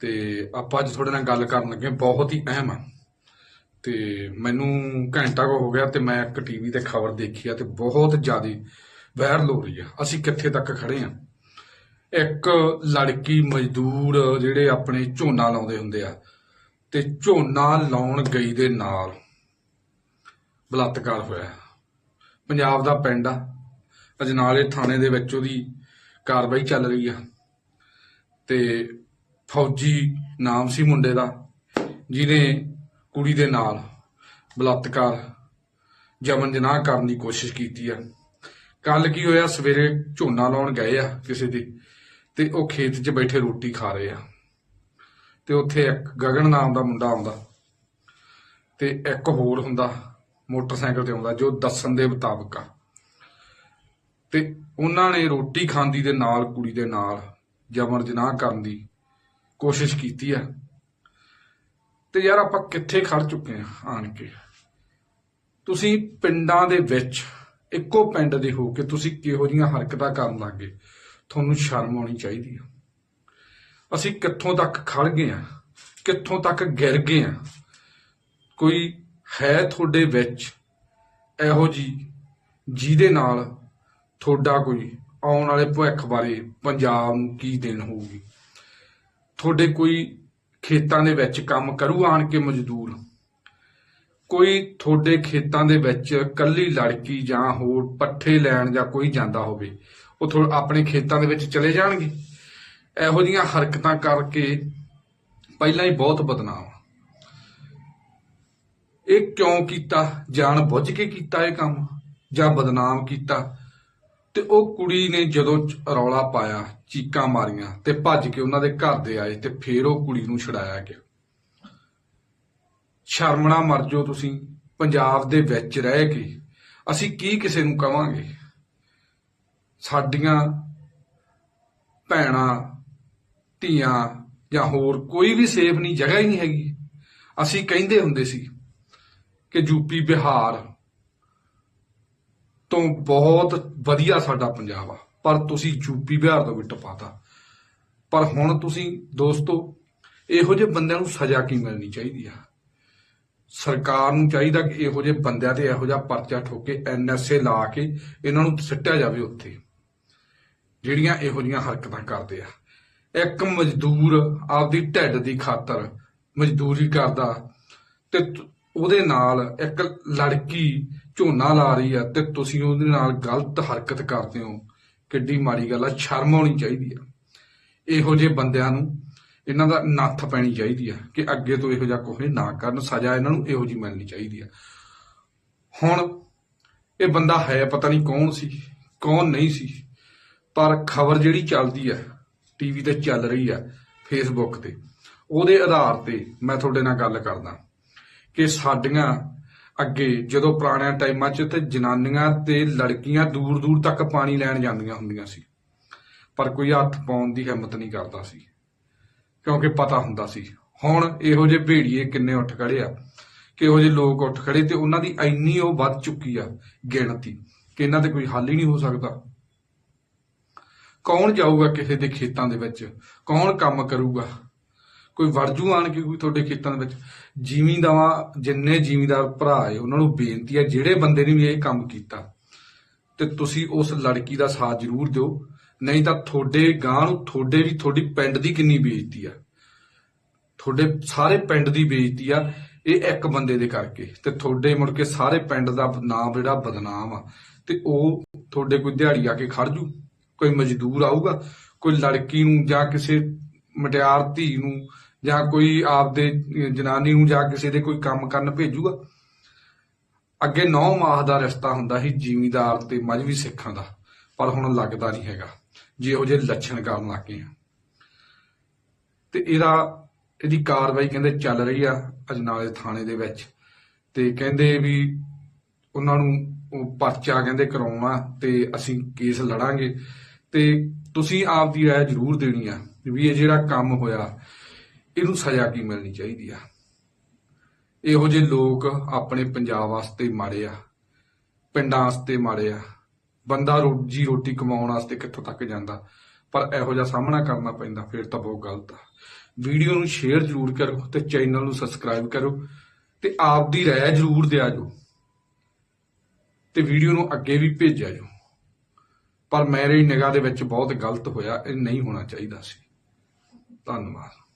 ਤੇ ਆਪਾਂ ਅੱਜ ਤੁਹਾਡੇ ਨਾਲ ਗੱਲ ਕਰਨ ਲੱਗੇ ਬਹੁਤ ਹੀ ਅਹਿਮ ਆ। ਤੇ ਮੈਨੂੰ ਘੰਟਾ ਕੋ ਹੋ ਗਿਆ ਤੇ ਮੈਂ ਇੱਕ ਟੀਵੀ ਤੇ ਖਬਰ ਦੇਖੀ ਆ ਤੇ ਬਹੁਤ ਜ਼ਿਆਦਾ ਵਾਇਰਲ ਹੋ ਰਹੀ ਆ। ਅਸੀਂ ਕਿੱਥੇ ਤੱਕ ਖੜੇ ਆ? ਇੱਕ ਲੜਕੀ ਮਜ਼ਦੂਰ ਜਿਹੜੇ ਆਪਣੇ ਝੋਨਾ ਲਾਉਂਦੇ ਹੁੰਦੇ ਆ ਤੇ ਝੋਨਾ ਲਾਉਣ ਗਈ ਦੇ ਨਾਲ ਬਲਾਤਕਾਰ ਹੋਇਆ। ਪੰਜਾਬ ਦਾ ਪਿੰਡ ਆ। ਅਜਨਾਲੇ ਥਾਣੇ ਦੇ ਵਿੱਚ ਉਹਦੀ ਕਾਰਵਾਈ ਚੱਲ ਰਹੀ ਆ। ਤੇ ਫੌਜੀ ਨਾਮ ਸੀ ਮੁੰਡੇ ਦਾ, ਜਿਹਨੇ ਕੁੜੀ ਦੇ ਨਾਲ ਬਲਾਤਕਾਰ ਜਮਨ ਜਨਾਹ ਕਰਨ ਦੀ ਕੋਸ਼ਿਸ਼ ਕੀਤੀ ਆ। ਕੱਲ ਕੀ ਹੋਇਆ? ਸਵੇਰੇ ਝੋਨਾ ਲਾਉਣ ਗਏ ਆ ਕਿਸੇ ਦੇ ਤੇ ਉਹ ਖੇਤ 'ਚ ਬੈਠੇ ਰੋਟੀ ਖਾ ਰਹੇ ਆ। ਤੇ ਉੱਥੇ ਇੱਕ ਗਗਨ ਨਾਮ ਦਾ ਮੁੰਡਾ ਆਉਂਦਾ ਤੇ ਇੱਕ ਹੋਰ ਹੁੰਦਾ, ਮੋਟਰਸਾਈਕਲ ਤੇ ਆਉਂਦਾ, ਜੋ ਦੱਸਣ ਦੇ ਮੁਤਾਬਕ ਆ। ਤੇ ਉਹਨਾਂ ਨੇ ਰੋਟੀ ਖਾਂਦੀ ਦੇ ਨਾਲ, ਕੁੜੀ ਦੇ ਨਾਲ ਜਬਰ ਜਨਾਹ ਕਰਨ ਦੀ ਕੋਸ਼ਿਸ਼ ਕੀਤੀ ਆ। ਤੇ ਯਾਰ ਆਪਾਂ ਕਿੱਥੇ ਖੜ ਚੁੱਕੇ ਆ ਆਣ ਕੇ? ਤੁਸੀਂ ਪਿੰਡਾਂ ਦੇ ਵਿੱਚ, ਇੱਕੋ ਪਿੰਡ ਦੇ ਹੋ ਕੇ ਤੁਸੀਂ ਕਿਹੋ ਜੀਆਂ ਹਰਕਤਾਂ ਕਰਨ ਲੱਗੇ ਤੁਹਾਨੂੰ ਸ਼ਰਮ ਆਉਣੀ ਚਾਹੀਦੀ ਆ। ਅਸੀਂ ਕਿੱਥੋਂ ਤੱਕ ਖੜ ਗਏ ਆ? ਕਿੱਥੋਂ ਤੱਕ ਗਿਰ ਗਏ ਆ? ਕੋਈ ਹੈ ਤੁਹਾਡੇ ਵਿੱਚ ਇਹੋ ਜੀ ਜਿਹਦੇ ਨਾਲ ਤੁਹਾਡਾ ਕੋਈ ਆਉਣ ਵਾਲੇ ਭਵਿੱਖ ਬਾਰੇ ਪੰਜਾਬ ਨੂੰ ਕੀ ਦੇਣ ਹੋਊਗੀ? ਤੁਹਾਡੇ ਕੋਈ ਖੇਤਾਂ ਦੇ ਵਿੱਚ ਕੰਮ ਕਰੂ ਆਣ ਕੇ ਮਜ਼ਦੂਰ? ਕੋਈ ਤੁਹਾਡੇ ਖੇਤਾਂ ਦੇ ਵਿੱਚ ਕੱਲੀ ਲੜਕੀ ਜਾਂ ਹੋਰ ਪੱਠੇ ਲੈਣ ਜਾਂ ਕੋਈ ਜਾਂਦਾ ਹੋਵੇ, ਉਹ ਥੋੜਾ ਆਪਣੇ ਖੇਤਾਂ ਦੇ ਵਿੱਚ ਚਲੇ ਜਾਣਗੇ? ਇਹੋ ਜੀਆਂ ਹਰਕਤਾਂ ਕਰਕੇ ਪਹਿਲਾਂ ਹੀ ਬਹੁਤ ਬਦਨਾਮ ਇਹ ਕਿਉਂ ਕੀਤਾ? ਜਾਣ ਬੁੱਝ ਕੇ ਕੀਤਾ ਇਹ ਕੰਮ? ਜਾਂ ਬਦਨਾਮ ਕੀਤਾ? ਤੇ ਉਹ ਕੁੜੀ ਨੇ ਜਦੋਂ ਰੌਲਾ ਪਾਇਆ, ਚੀਕਾਂ ਮਾਰੀਆਂ ਤੇ ਭੱਜ ਕੇ ਉਹਨਾਂ ਦੇ ਘਰ ਦੇ ਆਏ ਤੇ ਫੇਰ ਉਹ ਕੁੜੀ ਨੂੰ ਛਡਾਇਆ ਗਿਆ। ਸ਼ਰਮਣਾ ਮਰ ਜਾਓ ਤੁਸੀਂ, ਪੰਜਾਬ ਦੇ ਵਿੱਚ ਰਹਿ ਕੇ। ਅਸੀਂ ਕੀ ਕਿਸੇ ਨੂੰ ਕਵਾਂਗੇ? ਸਾਡੀਆਂ ਭੈਣਾਂ, ਧੀਆਂ ਜਾਂ ਹੋਰ ਕੋਈ ਵੀ ਸੇਫ ਨਹੀਂ, ਜਗ੍ਹਾ ਹੀ ਨਹੀਂ ਹੈਗੀ। ਅਸੀਂ ਕਹਿੰਦੇ ਹੁੰਦੇ ਸੀ ਕਿ ਯੂਪੀ ਬਿਹਾਰ ਤੋਂ ਬਹੁਤ ਵਧੀਆ ਸਾਡਾ ਪੰਜਾਬ ਆ। ਪਰ ਤੁਸੀਂ ਯੂਪੀ ਬਿਹਾਰ ਤੋਂ ਵੀ ਟਪਾਤਾ। ਪਰ ਹੁਣ ਤੁਸੀਂ ਦੋਸਤੋ, ਇਹੋ ਜਿਹੇ ਬੰਦਿਆਂ ਨੂੰ ਸਜ਼ਾ ਕੀ ਮਿਲਣੀ ਚਾਹੀਦੀ ਆ? ਸਰਕਾਰ ਨੂੰ ਚਾਹੀਦਾ ਕਿ ਇਹੋ ਜਿਹੇ ਬੰਦਿਆਂ ਤੇ ਇਹੋ ਜਿਹਾ ਪਰਚਾ ਠੋਕੇ ਐਨਐਸਏ ਲਾ ਕੇ ਇਹਨਾਂ ਨੂੰ ਸਿੱਟਿਆ ਜਾਵੇ ਉੱਥੇ। ਜਿਹੜੀਆਂ ਇਹੋ ਜਿਹੀਆਂ ਹਰਕਤਾਂ ਕਰਦੇ ਆ। ਇੱਕ ਮਜ਼ਦੂਰ ਆਪਦੀ ਢਿੱਡ ਦੀ ਖਾਤਰ ਮਜ਼ਦੂਰੀ ਕਰਦਾ ਤੇ ਉਹਦੇ ਨਾਲ ਇੱਕ ਲੜਕੀ ਝੋਨਾ ਲਾ ਰਹੀ ਆ ਤੇ ਤੁਸੀਂ ਉਹਦੇ ਨਾਲ ਗਲਤ ਹਰਕਤ ਕਰਦੇ ਹੋ। ਕਿੱਡੀ ਮਾੜੀ ਗੱਲ ਆ, ਸ਼ਰਮ ਆਉਣੀ ਚਾਹੀਦੀ ਆ। ਇਹੋ ਜਿਹੇ ਬੰਦਿਆਂ ਨੂੰ ਇਹਨਾਂ ਦਾ ਨੱਥ ਪੈਣੀ ਚਾਹੀਦੀ ਆ ਕਿ ਅੱਗੇ ਤੋਂ ਇਹੋ ਜਿਹਾ ਕੁਝ ਨਾ ਕਰਨ, ਸਜ਼ਾ ਇਹਨਾਂ ਨੂੰ ਇਹੋ ਜਿਹੀ ਮਿਲਣੀ ਚਾਹੀਦੀ ਆ। ਹੁਣ ਇਹ ਬੰਦਾ ਹੈ ਪਤਾ ਨਹੀਂ ਕੌਣ ਸੀ, ਕੌਣ ਨਹੀਂ ਸੀ, ਪਰ ਖਬਰ ਜਿਹੜੀ ਚੱਲਦੀ ਆ, ਟੀਵੀ ਤੇ ਚੱਲ ਰਹੀ ਆ ਫੇਸਬੁੱਕ ਤੇ, ਉਹਦੇ ਆਧਾਰ ਤੇ ਮੈਂ ਤੁਹਾਡੇ ਨਾਲ ਗੱਲ ਕਰਦਾ। ਕਿ ਸਾਡੀਆਂ ਅੱਗੇ ਜਦੋਂ ਪੁਰਾਣਿਆਂ ਟਾਈਮਾਂ 'ਚ ਤੇ ਜਨਾਨੀਆਂ ਤੇ ਲੜਕੀਆਂ ਦੂਰ ਦੂਰ ਤੱਕ ਪਾਣੀ ਲੈਣ ਜਾਂਦੀਆਂ ਹੁੰਦੀਆਂ ਸੀ। ਪਰ ਕੋਈ ਹੱਥ ਪਾਉਣ ਦੀ ਹਿੰਮਤ ਨਹੀਂ ਕਰਦਾ ਸੀ, ਕਿਉਂਕਿ ਪਤਾ ਹੁੰਦਾ ਸੀ, ਹੁਣ ਇਹੋ ਜਿਹੇ ਭੇੜੀਏ ਕਿੰਨੇ ਉੱਠ ਖੜੇ ਆ, ਕਿ ਇਹੋ ਜਿਹੇ ਲੋਕ ਉੱਠ ਖੜੇ ਤੇ ਉਹਨਾਂ ਦੀ ਇੰਨੀ ਉਹ ਵੱਧ ਚੁੱਕੀ ਆ ਗਿਣਤੀ ਕਿ ਇਹਨਾਂ ਤੇ ਕੋਈ ਹੱਲ ਹੀ ਨਹੀਂ ਹੋ ਸਕਦਾ। ਕੌਣ ਜਾਊਗਾ ਕਿਸੇ ਦੇ ਖੇਤਾਂ ਦੇ ਵਿੱਚ? ਕੌਣ ਕੰਮ ਕਰੂਗਾ? ਕੋਈ ਵਰਜੂ ਆਣ ਕੇ ਕੋਈ ਤੁਹਾਡੇ ਖੇਤਾਂ ਦੇ ਵਿੱਚ? ਜ਼ਿਮੀਂਦਾਰਾਂ, ਜਿੰਨੇ ਜ਼ਿਮੀਂਦਾਰ ਭਰਾ ਹੈ ਉਹਨਾਂ ਨੂੰ ਬੇਨਤੀ ਹੈ ਜਿਹੜੇ ਬੰਦੇ ਨੇ ਵੀ ਇਹ ਕੰਮ ਕੀਤਾ, ਤੇ ਤੁਸੀਂ ਉਸ ਲੜਕੀ ਦਾ ਸਾਥ ਜ਼ਰੂਰ ਦਿਓ। ਨਹੀਂ ਤਾਂ ਤੁਹਾਡੇ ਗਾਂ ਨੂੰ ਤੁਹਾਡੇ ਵੀ, ਤੁਹਾਡੀ ਪਿੰਡ ਦੀ ਕਿੰਨੀ ਬੇਇੱਜ਼ਤੀ ਆ? ਤੁਹਾਡੇ ਸਾਰੇ ਪਿੰਡ ਦੀ ਬੇਇੱਜ਼ਤੀ ਆ, ਇਹ ਇੱਕ ਬੰਦੇ ਦੇ ਕਰਕੇ। ਤੇ ਤੁਹਾਡੇ ਮੁੜ ਕੇ ਸਾਰੇ ਪਿੰਡ ਦਾ ਨਾਮ ਜਿਹੜਾ ਬਦਨਾਮ ਆ, ਤੇ ਉਹ ਤੁਹਾਡੇ ਕੋਈ ਦਿਹਾੜੀ ਆ ਕੇ ਖੜ ਜੂ? ਕੋਈ ਮਜ਼ਦੂਰ ਆਊਗਾ? ਕੋਈ ਲੜਕੀ ਨੂੰ ਜਾਂ ਕਿਸੇ ਮਟਿਆਰ ਧੀ ਨੂੰ ਜਾਂ ਕੋਈ ਆਪਦੇ ਜਨਾਨੀ ਨੂੰ ਜਾਂ ਕਿਸੇ ਦੇ ਕੋਈ ਕੰਮ ਕਰਨ ਭੇਜੂਗਾ? ਅੱਗੇ 9 ਮਾਹ ਦਾ ਰਿਸ਼ਤਾ ਹੁੰਦਾ ਸੀ ਜ਼ਿਮੀਂਦਾਰ ਤੇ ਮਜਵੀ ਸਿੱਖਾਂ ਦਾ, ਪਰ ਹੁਣ ਲੱਗਦਾ ਨਹੀਂ ਹੈਗਾ। ਜੇ ਉਹ ਜਿਹੇ ਲੱਛਣ ਕਰਨ ਲੱਗੇ ਆ। ਤੇ ਇਹਦਾ, ਇਹਦੀ ਕਾਰਵਾਈ ਕਹਿੰਦੇ ਚੱਲ ਰਹੀ ਆ ਅਜਨਾਲੇ ਥਾਣੇ ਦੇ ਵਿੱਚ। ਤੇ ਕਹਿੰਦੇ ਵੀ ਉਹਨਾਂ ਨੂੰ ਪਰਚਾ ਕਹਿੰਦੇ ਕਰਾਉਣਾ ਤੇ ਅਸੀਂ ਕੇਸ ਲੜਾਂਗੇ। ਤੇ ਤੁਸੀਂ ਆਪ ਦੀ ਰਾਏ ਜ਼ਰੂਰ ਦੇਣੀ ਆ ਵੀ ਇਹ ਜਿਹੜਾ ਕੰਮ ਹੋਇਆ ਇਹਨੂੰ ਸਜ਼ਾ ਕੀ ਮਿਲਣੀ ਚਾਹੀਦੀ ਆ? ਇਹੋ ਜਿਹੇ ਲੋਕ ਆਪਣੇ ਪੰਜਾਬ ਵਾਸਤੇ ਮਾੜੇ ਆ, ਪਿੰਡਾਂ ਵਾਸਤੇ ਮਾੜੇ ਆ। ਬੰਦਾ ਰੋਜੀ ਰੋਟੀ ਕਮਾਉਣ ਵਾਸਤੇ ਕਿੱਥੋਂ ਤੱਕ ਜਾਂਦਾ? ਪਰ ਇਹੋ ਜਿਹਾ ਸਾਹਮਣਾ ਕਰਨਾ ਪੈਂਦਾ, ਫਿਰ ਤਾਂ ਬਹੁਤ ਗਲਤ ਆ। ਵੀਡੀਓ ਨੂੰ ਸ਼ੇਅਰ ਜ਼ਰੂਰ ਕਰੋ ਤੇ ਚੈਨਲ ਨੂੰ ਸਬਸਕ੍ਰਾਈਬ ਕਰੋ ਤੇ ਆਪ ਦੀ ਰਾਏ ਜ਼ਰੂਰ ਦਿਆ ਜੋ। ਤੇ ਵੀਡੀਓ ਨੂੰ ਅੱਗੇ ਵੀ ਭੇਜਿਆ ਜੋ। ਪਰ ਮੇਰੀ ਨਿਗਾਹ ਦੇ ਵਿੱਚ ਬਹੁਤ ਗਲਤ ਹੋਇਆ, ਇਹ ਨਹੀਂ ਹੋਣਾ ਚਾਹੀਦਾ ਸੀ। ਧੰਨਵਾਦ।